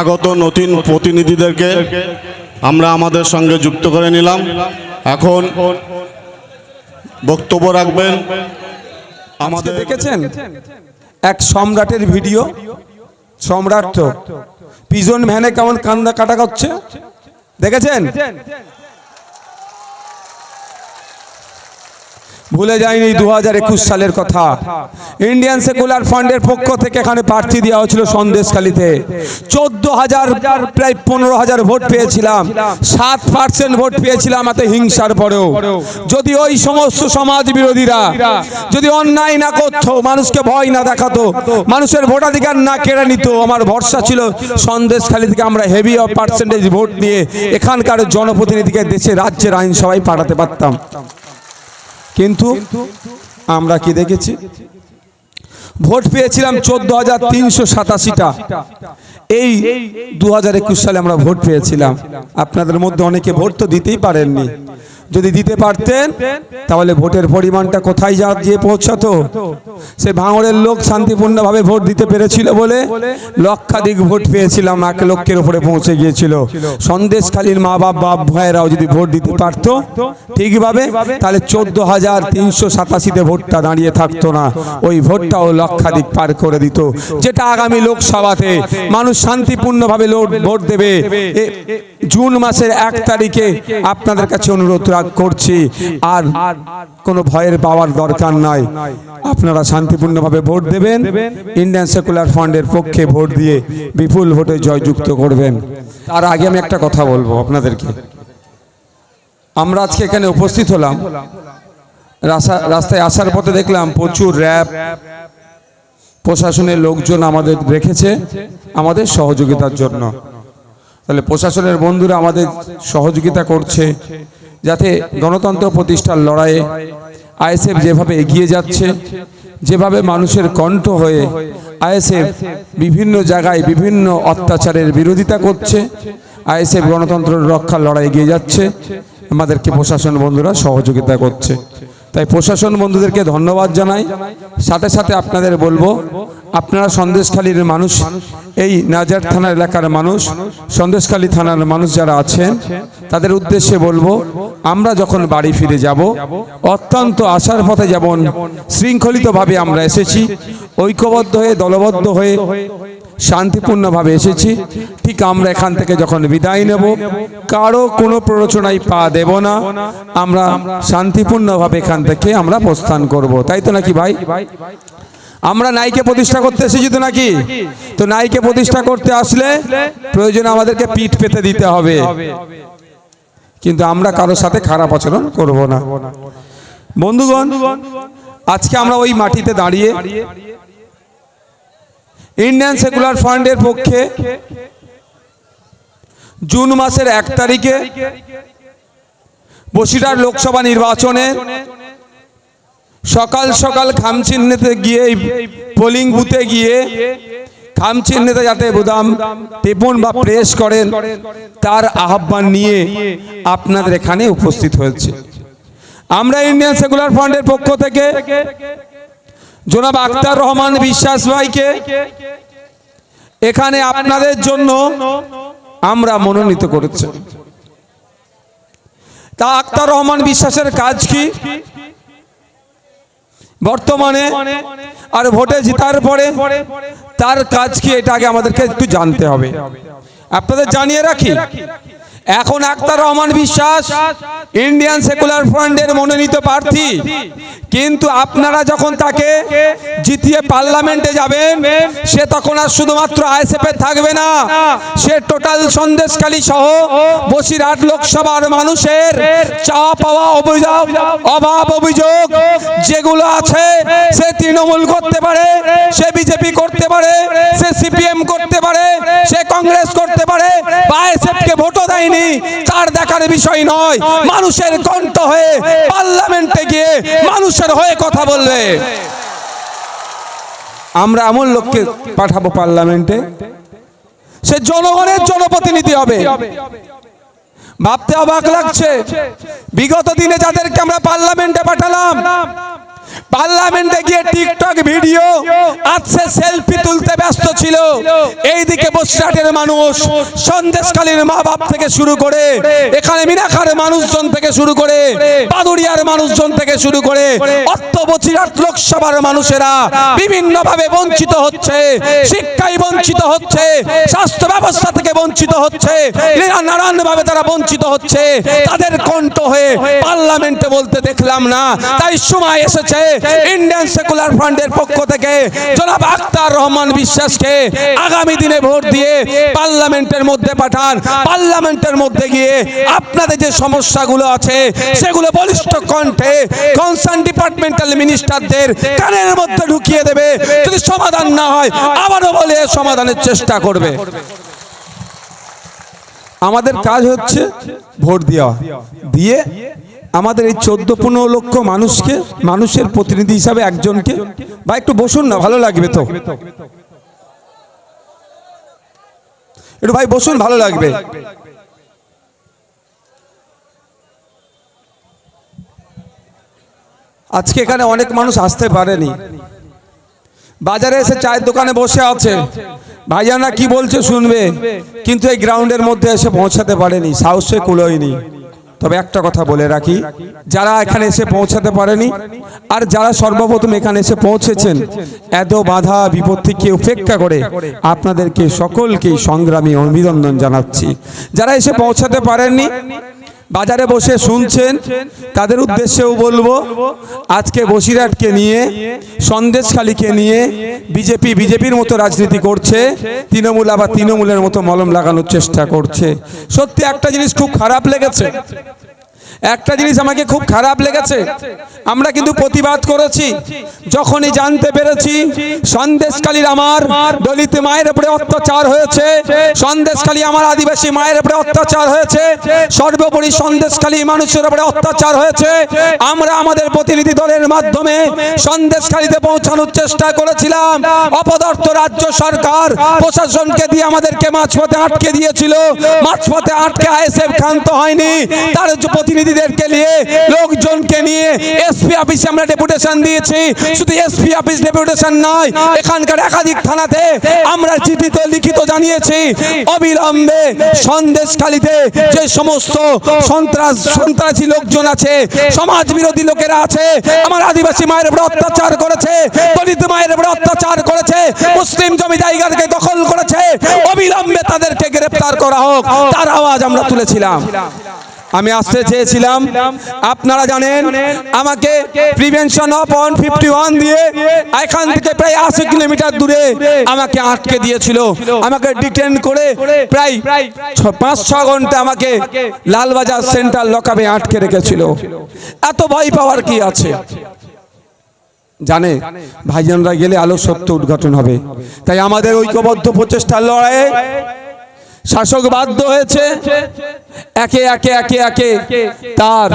আগত নতুন প্রতিনিধিদেরকে আমরা আমাদের সঙ্গে যুক্ত করে নিলাম। এখন বক্তব্য রাখবেন আমাদের দেখেছেন? এক সম্রাটের ভিডিও। সম্রাট তো। পিজন ভ্যানে কেমন কান্দা কাটা করছে? দেখেছেন? ভুলে যায়নি দু হাজার একুশ সালের কথা। ইন্ডিয়ান সেকুলার ফান্ডের পক্ষ থেকে এখানে প্রার্থী দেওয়া হয়েছিল সন্দেশখালীতে। চোদ্দ হাজার প্রায় পনেরো হাজার ভোট পেয়েছিলাম। সাত পার্সেন্ট ভোট পেয়েছিলাম এত হিংসার পরেও। যদি ওই সমস্ত সমাজ বিরোধীরা যদি অন্যায় না করতো, মানুষকে ভয় না দেখাতো, মানুষের ভোটাধিকার না কেড়ে নিত, আমার ভরসা ছিল সন্দেশখালী থেকে আমরা হেভি অফ পার্সেন্টেজ ভোট নিয়ে এখানকার জনপ্রতিনিধিকে দেশে, রাজ্যের আইনসভায় পাঠাতে পারতাম। কিন্তু আমরা কি দেখেছি? ভোট পেয়েছিলাম চোদ্দ হাজার তিনশো সাতাশিটা। এই দু হাজার একুশ সালে আমরা ভোট পেয়েছিলাম। আপনাদের মধ্যে অনেকে ভোট তো দিতেই পারেননি। যদি দিতে পারতেন, তাহলে ভোটের পরিমাণটা কোথায় যা গিয়ে পৌঁছাতো? সে ভাঙড়ের লোক শান্তিপূর্ণভাবে ভোট দিতে পেরেছিল বলে লক্ষাধিক ভোট পেয়েছিলাম, এক লক্ষের উপরে পৌঁছে গিয়েছিল। সন্দেশখালীর মা বাপ বাপ ভাইয়েরাও যদি ভোট দিতে পারতো, ঠিকভাবে, তাহলে চোদ্দ হাজার তিনশো সাতাশিতে ভোটটা দাঁড়িয়ে থাকতো না। ওই ভোটটাও লক্ষাধিক পার করে দিত। যেটা আগামী লোকসভাতে মানুষ শান্তিপূর্ণভাবে ভোট দেবে জুন মাসের এক তারিখে আপনাদের কাছে অনুরোধ রাখ- করছি, আর কোনো ভয়ের পাওয়ার দরকার নাই। আপনারা শান্তিপূর্ণভাবে ভোট দেবেন ইন্ডিয়ান সেকুলার ফান্ডের পক্ষে ভোট দিয়ে বিপুল ভোটে জয়যুক্ত করবেন। তার আগে আমি একটা কথা বলব আপনাদেরকে। আমরা আজকে এখানে উপস্থিত হলাম। রাসা- রাস্তায় আসার পথে দেখলাম প্রচুর র্যাব, প্রশাসনের লোকজন আমাদের রেখেছে আমাদের সহযোগিতার জন্য। তাহলে প্রশাসনের বন্ধুরা আমাদের সহযোগিতা করছে। যাতে গণতন্ত্র প্রতিষ্ঠার লড়াইয়ে আইএসএফ যেভাবে এগিয়ে যাচ্ছে, যেভাবে মানুষের কণ্ঠ হয়ে আইএসএফ বিভিন্ন জায়গায় বিভিন্ন অত্যাচারের বিরোধিতা করছে, আইএসএফ গণতন্ত্র রক্ষার লড়াই এগিয়ে যাচ্ছে, আমাদেরকে প্রশাসন বন্ধুরা সহযোগিতা করছে। তাই প্রশাসন বন্ধুদেরকে ধন্যবাদ জানাই। সাথে সাথে আপনাদের বলব, আপনারা সন্দেশখালীর মানুষ, এই নাজার থানার এলাকার মানুষ, সন্দেশখালী থানার মানুষ যারা আছেন, তাদের উদ্দেশ্যে বলব, আমরা যখন বাড়ি ফিরে যাব, অত্যন্ত আশার পথে যেমন শৃঙ্খলিতভাবে আমরা এসেছি, ঐক্যবদ্ধ হয়ে, দলবদ্ধ হয়ে শান্তিপূর্ণভাবে এসেছি। ঠিক আমরা এখান থেকে যখন বিদায় নেব, কারও কোনো প্ররোচনায় পা দেব না। আমরা শান্তিপূর্ণভাবে এখান থেকে আমরা প্রস্থান করব। তাই তো নাকি ভাই? আমরা নাইকে প্রতিষ্ঠা করতে এসেছি তো নাকি? তো নাইকে প্রতিষ্ঠা করতে আসলে প্রয়োজনে আমাদেরকে পিঠ পেতে দিতে হবে। কিন্তু আমরা কারোর সাথে খারাপ আচরণ করব না। বন্ধুগণ, আজকে আমরা ওই মাটিতে দাঁড়িয়ে ইন্ডিয়ান সেকুলার ফান্ডের পক্ষে জুন মাসের এক তারিখে বসিরহাট লোকসভা নির্বাচনে সকাল সকাল খামচিহ্নেতে গিয়ে পোলিং বুথে গিয়ে খামচিহ্নেতে যাতে বোদাম টেপন বা প্রেস করেন, তার আহ্বান নিয়ে আপনাদের এখানে উপস্থিত হয়েছে। আমরা ইন্ডিয়ান সেকুলার ফান্ডের পক্ষ থেকে জনাব আক্তার রহমান বিশ্বাস ভাইকে, এখানে আপনাদের জন্য আমরা মনোনীত করেছি। তা আক্তার রহমান বিশ্বাসের কাজ কি? বর্তমানে আর ভোটে জিতার পরে তার কাজ কি, এটা আগে আমাদেরকে একটু জানতে হবে। আপনাদের জানিয়ে রাখি, এখন আক্তার রহমান বিশ্বাস ইন্ডিয়ান সেকুলার ফ্রন্টের মনোনীত প্রার্থী। কিন্তু আপনারা যখন তাকে জিতিয়ে পার্লামেন্টে যাবেন, সে তখন আর শুধুমাত্র আইএসএফ এ থাকবে না, সে টোটাল সন্দেশকালী সহ বসিরহাট লোকসভার মানুষের চাওয়া পাওয়া অভিযোগ, অভাব অভিযোগ যেগুলো আছে, সে তৃণমূল করতে পারে, সে বিজেপি করতে পারে, সে সিপিএম করতে পারে, সে কংগ্রেস করতে পারে বা আইএসএফ কে ভোটও দেয়নি, তার দেখার বিষয় নয়। মানুষের কণ্ঠ হয়ে পার্লামেন্টে গিয়ে মানুষের হয়ে কথা বলবে। আমরা এমন লোককে পাঠাবো পার্লামেন্টে, সে জনগণের জনপ্রতিনিধি হবে। ভাবতে অবাক লাগছে, বিগত দিনে যাদেরকে আমরা পার্লামেন্টে পাঠালাম পার্লামেন্টে গিয়ে টিকটক ভিডিও আছে সেলফি তুলতে ব্যস্ত ছিল। এইদিকে বসিরহাটের মানুষ সন্দেশকালীর মা বাপ থেকে শুরু করে, এখানে মিনাখার মানুষজন থেকে শুরু করে পাদুরিয়ার মানুষজন থেকে শুরু করে অর্থ বসিরহাট লোকসভার মানুষেরা বিভিন্ন ভাবে বঞ্চিত হচ্ছে শিক্ষায় বঞ্চিত হচ্ছে, স্বাস্থ্য ব্যবস্থা থেকে বঞ্চিত হচ্ছে নানান ভাবে তারা বঞ্চিত হচ্ছে। তাদের কণ্ঠ হয়ে পার্লামেন্টে বলতে দেখলাম না, তাই সময় এসেছে ইন্ডিয়ান সেকুলার ফ্রন্টের পক্ষ থেকে জনাব আক্তার রহমান বিশ্বাসকে আগামী দিনে ভোট দিয়ে পার্লামেন্টের মধ্যে পাঠান। পার্লামেন্টের মধ্যে গিয়ে আপনাদের যে সমস্যাগুলো আছে সেগুলো বলিষ্ঠ কণ্ঠে কনসার্ন ডিপার্টমেন্টাল মিনিস্টারদের কানের মধ্যে ঢুকিয়ে দেবে। যদি সমাধান না হয় আবারও বলে সমাধানের চেষ্টা করবে। আমাদের কাজ হচ্ছে ভোট দেওয়া। দিয়ে আমাদের এই চোদ্দ পনেরো লক্ষ মানুষকে, মানুষের প্রতিনিধি হিসাবে একজনকে। বা একটু বসুন না, ভালো লাগবে তো। একটু ভাই বসুন, ভালো লাগবে। আজকে এখানে অনেক মানুষ আসতে পারেনি। বাজারে এসে চায়ের দোকানে বসে আছে। ভাইজানা কি বলছে শুনবে। কিন্তু এই গ্রাউন্ডের মধ্যে এসে পৌঁছাতে পারেনি, সাহসে কুলোয়নি। তবে একটা কথা বলে রাখি, যারা এখানে এসে পৌঁছাতে পারেনি আর যারা সর্বপ্রথম এখানে এসে পৌঁছেছেন, এত বাধা বিপত্তিকে উপেক্ষা করে আপনাদেরকে সকলকে সংগ্রামী অভিনন্দন জানাচ্ছি। যারা এসে পৌঁছাতে পারেননি বাজারে বসে শুনছেন, তাদের উদ্দেশ্যেও বলব, আজকে বসিরহাটকে নিয়ে, সন্দেশখালীকে নিয়ে বিজেপি, বিজেপির মতো রাজনীতি করছে, তৃণমূল আবার তৃণমূলের মতো মলম লাগানোর চেষ্টা করছে। সত্যি একটা জিনিস খুব খারাপ লেগেছে। একটা জিনিস আমাকে খুব খারাপ লেগেছে। আমরা কিন্তু প্রতিবাদ করেছি। যখনই জানতে পেরেছি সন্দেশকালীর আমার দলিত মায়ের উপরে অত্যাচার হয়েছে। সন্দেশকালী আমার আদিবাসী মায়ের উপরে অত্যাচার হয়েছে। সর্বোপরি সন্দেশকালী মানুষের উপরে অত্যাচার হয়েছে। আমরা আমাদের প্রতিনিধি দলের মাধ্যমে সন্দেশকালীতে পৌঁছানোর চেষ্টা করেছিলাম। অপদার্থ রাজ্য সরকার প্রশাসনকে দিয়ে আমাদেরকে মাঝপথে আটকে দিয়েছিল। মাঝপথে আটকে আইএসএফ ক্ষান্ত হয়নি। তার যে প্রতিনিধিদেরকে নিয়ে, লোকজনকে নিয়ে এসপি অফিসে আমরা ডেপুটেশন দিয়েছি। শুধু এসপি অফিস ডেপুটেশন নয়, এখানকার একাধিক থানাতে আমরা চিঠিতে লিখিত জানিয়েছি, অবিলম্বে সন্দেশখালীতে যে সমস্ত সন্ত্রাস, সন্ত্রাসী লোকজন আছে সমাজ বিরোধী লোকেরা আছে, আমার আদিবাসী মায়ের উপর অত্যাচার করেছে, দলিত মায়ের উপর অত্যাচার করেছে, মুসলিম জমি জায়গাকে দখল করেছে, অবিলম্বে তাদেরকে গ্রেপ্তার করা হোক, তার আওয়াজ আমরা তুলেছিলাম। আমি আসতে চেয়েছিলাম। আপনারা জানেন, আমাকে prevention of one fifty one দিয়ে এখান থেকে প্রায় আশি কিলোমিটার দূরে আমাকে আটকে দিয়েছিল। আমাকে ডিটেন করে প্রায় পাঁচ, ছ ঘণ্টা আমাকে লালবাজার সেন্টার লকাবে আটকে রেখেছিল। এত ভয় পাওয়ার কি আছে? জানে, ভাইজানরা গেলে আলো সত্য উদ্ঘাটন হবে। তাই আমাদের ঐক্যবদ্ধ প্রচেষ্টার লড়াইয়ে শাসক বাধ্য হয়েছে। একে একে একে একে তার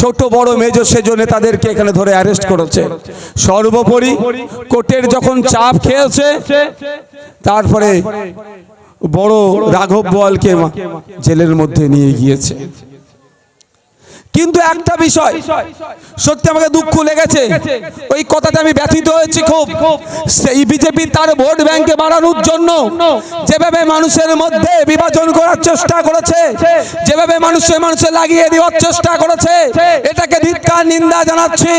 ছোট বড় মেজ সেজনে তাদেরকে এখানে ধরে অ্যারেস্ট করেছে। সর্বোপরি কোর্টের যখন চাপ খেয়েছে, তারপরে বড় রাঘব বলকে জেলের মধ্যে নিয়ে গিয়েছে। কিন্তু একটা বিষয় সত্যি আমাকে দুঃখ লেগেছে। ওই কথাতে আমি ব্যথিত হয়েছি খুব। সেই বিজেপি তার ভোট ব্যাংকে বাড়ানোর জন্য যেভাবে মানুষের মধ্যে বিভাজন করার চেষ্টা করেছে, যেভাবে মানুষের মানুষে লাগিয়ে দেওয়ার চেষ্টা করেছে, এটাকে ধিক্কার, নিন্দা জানাচ্ছি।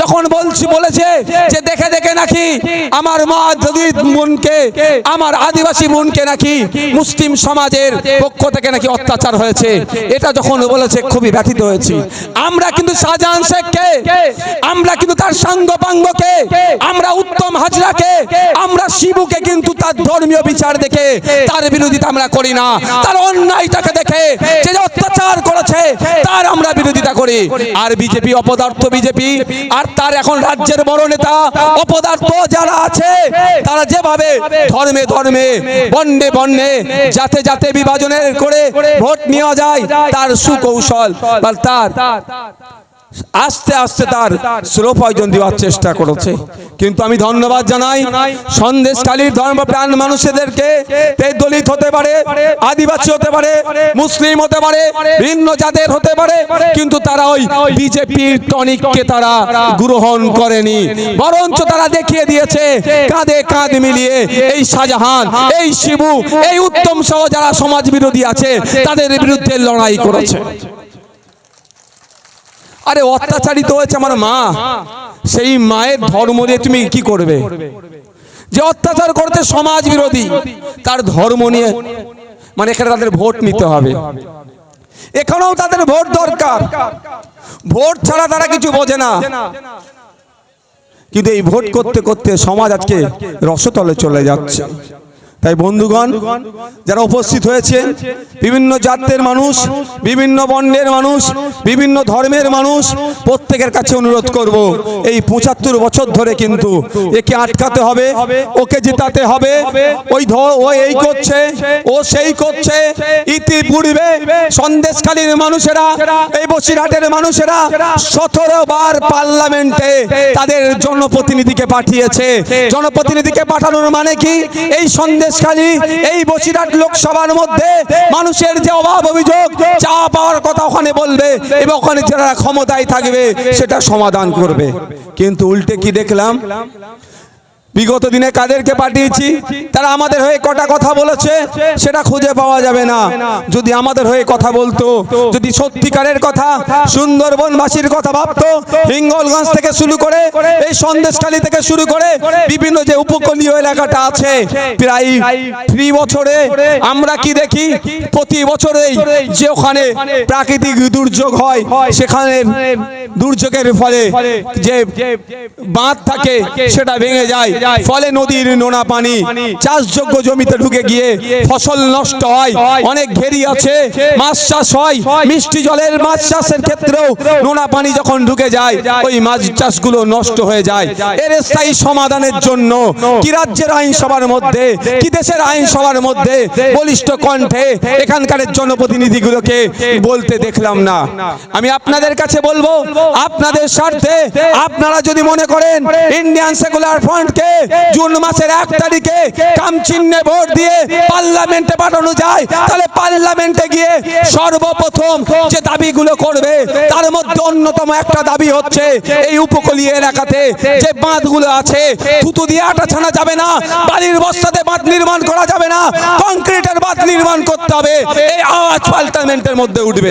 যখন বলছি, বলেছে যে দেখে দেখে নাকি আমার মা যদি বোনকে আমার আদিবাসী মনকে নাকি মুসলিম সমাজের পক্ষ থেকে নাকি অত্যাচার হয়েছে। এটা যখন বলেছে, খুবই ব্যথিত হয়েছি। আমরা কিন্তু শাহজাহান শেখকে, আমরা কিন্তু তার সাঙ্গ পাঙ্গকে, আমরা উত্তম হাজরাকে, আমরা শিবুকে কিন্তু তার ধর্মীয় বিচার দেখে তার বিরোধিতা আমরা করি না। তার অন্যায়টাকে দেখে যে অত্যাচার করেছে, তার আমরা বিরোধিতা করি। আর বিজেপি অপদার্থ বিজেপি, আর তার এখন রাজ্যের বড় নেতা, অপদার্থ যারা আছে, তারা যেভাবে ধর্মে ধর্মে বন্যে বন্যে যাতে যাতে বিভাজনের করে ভোট নেওয়া যায়, তার সুকৌশল বা তার আস্তে আস্তে তার স্লো পয়জন দেওয়ার চেষ্টা করেছে। কিন্তু আমি ধন্যবাদ জানাই। সন্দেশকালীর ধর্মপ্রাণ মানুষদেরকে তে দলিত হতে পারে, আদিবাসী হতে পারে, মুসলিম হতে পারে, ভিন্ন জাতের হতে পারে, কিন্তু তারা ওই বিজেপির টনিককে তারা গ্রহণ করেনি। বরঞ্চ তারা দেখিয়ে দিয়েছে, কাঁধে কাঁধ মিলিয়ে এই শাহজাহান, এই শিবু, এই উত্তম সহ যারা সমাজ বিরোধী আছে, তাদের বিরুদ্ধে লড়াই করেছে। আরে অত্যাচারিত হয়েছে আমার মা। সেই মায়ের ধর্ম দিয়ে তুমি কি করবে? যে অত্যাচার করতে সমাজ বিরোধী, তার ধর্ম নিয়ে মানে এখানে তাদের ভোট নিতে হবে। এখানেও তাদের ভোট দরকার। ভোট ছাড়া তারা কিছু বোঝে না। কিন্তু এই ভোট করতে করতে সমাজ আজকে রসতলে চলে যাচ্ছে। তাই বন্ধুগণ, যারা উপস্থিত হয়েছে বিভিন্ন জাতের মানুষ, বিভিন্ন বর্ণের মানুষ, বিভিন্ন ধর্মের মানুষ, প্রত্যেকের কাছে অনুরোধ করব, এই পঁচাত্তর বছর ধরে কিন্তু একে আটকাতে হবে, ওকে জিতাতে হবে, ওই ও এই করছে, ও সেই করছে, ইতিপূর্বে সন্দেশখালীর মানুষেরা, এই বসিরহাটের মানুষেরা সতেরো বার পার্লামেন্টে তাদের জনপ্রতিনিধিকে পাঠিয়েছে। জনপ্রতিনিধিকে পাঠানোর মানে কি? এই সন্দেশখালী এই বসিরহাট লোকসভার মধ্যে মানুষের যে অভাব অভিযোগ, চা পাওয়ার কথা ওখানে বলবে এবং ওখানে যারা ক্ষমতায় থাকবে সেটা সমাধান করবে। কিন্তু উল্টে কি দেখলাম? বিগত দিনে কাদেরকে পাঠিয়েছি? তারা আমাদের হয়ে কটা কথা বলেছে, সেটা খুঁজে পাওয়া যাবে না। যদি আমাদের হয়ে কথা বলতো, যদি সত্যিকারের কথা, সুন্দরবনবাসীর কথা ভাবতো, হিঙ্গলগঞ্জ থেকে শুরু করে, এই সন্দেশখালী থেকে শুরু করে, বিভিন্ন যে উপকূলীয় এলাকাটা আছে, প্রায় ফ্রি বছরে আমরা কি দেখি? প্রতি বছরেই যে ওখানে প্রাকৃতিক দুর্যোগ হয় সেখানে দুর্যোগের ফলে যে বাঁধ থাকে, সেটা ভেঙে যায়। ফলে নদীর নোনা পানি চাষযোগ্য জমিতে ঢুকে গিয়ে ফসল নষ্ট হয়। অনেক ঘেরি আছে মাছ চাষ হয়। মিষ্টি জলের মাছ চাষের ক্ষেত্রেও নোনা পানি যখন ঢুকে যায় ওই মাছ চাষগুলো নষ্ট হয়ে যায়। এর স্থায়ী সমাধানের জন্য কি রাজ্যের আইনসভার মধ্যে কি দেশের আইনসভার মধ্যে বলিষ্ঠ কণ্ঠে এখানকার জনপ্রতিনিধিগুলোকে বলতে দেখলাম না। আমি আপনাদের কাছে বলব আপনাদের স্বার্থে আপনারা যদি মনে করেন ইন্ডিয়ান সেকুলার ফ্রন্টকে জুন মাসের এক তারিখে কাম চিহ্নে ভোট দিয়ে পার্লামেন্টে পাঠানো যায়। তাহলে পার্লামেন্টে গিয়ে সর্বপ্রথম যে দাবিগুলো করবে তার মধ্যে অন্যতম একটা দাবি হচ্ছে এই উপকূলীয় এলাকাতে যে বাঁধগুলো আছে থুতু দিয়ে আটা ছানা যাবে না বাড়ির বস্তাতে বাঁধ নির্মাণ করা যাবে না কংক্রিটের বাঁধ নির্মাণ করতে হবে। এই আওয়াজ পার্লামেন্টের মধ্যে উঠবে।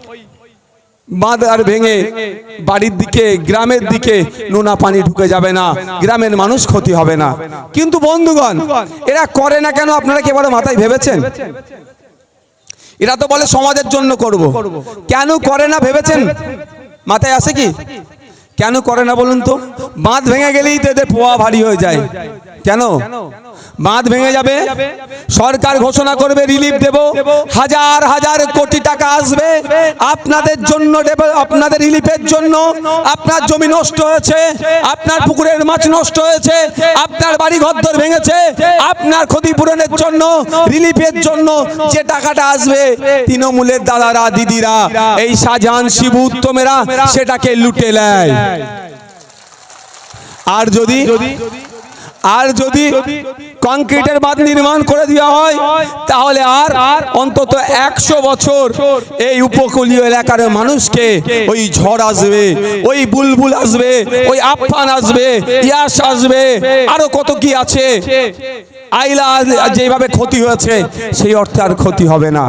বাঁধ আর ভেঙে বাড়ির দিকে, গ্রামের দিকে নোনা পানি ঢুকে যাবে না, গ্রামের মানুষ ক্ষতি হবে না। কিন্তু বন্ধুগণ, এরা করে না কেন? আপনারা কি এবারে মাথায় ভেবেছেন? এরা তো বলে সমাজের জন্য করব। কেন করে না ভেবেছেন? মাথায় আসে কি? কেন করে না বলুন তো? বাঁধ ভেঙে গেলেই তো এদের পোয়া ভারী হয়ে যায়। কেন? বাঁধ ভেঙে যাবে, সরকার ঘোষণা করবে রিলিফ দেব, হাজার হাজার কোটি টাকা আসবে। আপনাদের জন্য আপনাদের রিলিফের জন্য। আপনার জমি নষ্ট হয়েছে, আপনার পুকুরের মাছ নষ্ট হয়েছে, আপনার বাড়ি ঘরদর ভেঙেছে, আপনার ক্ষতিপূরণের জন্য রিলিফের জন্য যে টাকাটা আসবে, তৃণমূলের দাদারা, দিদিরা, এই শাহজাহান শিবু উত্তমেরা, সেটাকে লুটে নেয়। আর যদি আর যদি কংক্রিটের বাঁধ নির্মাণ করে দেওয়া হয় তাহলে আর অন্তত একশো বছর এই উপকূলীয় এলাকার মানুষকে ওই ঝড় আসবে ওই বুলবুল আসবে ওই আফান আসবে ইয়াস আসবে আরও কত কি আছে? আইলা যেভাবে ক্ষতি হয়েছে সেই অর্থে আর ক্ষতি হবে না।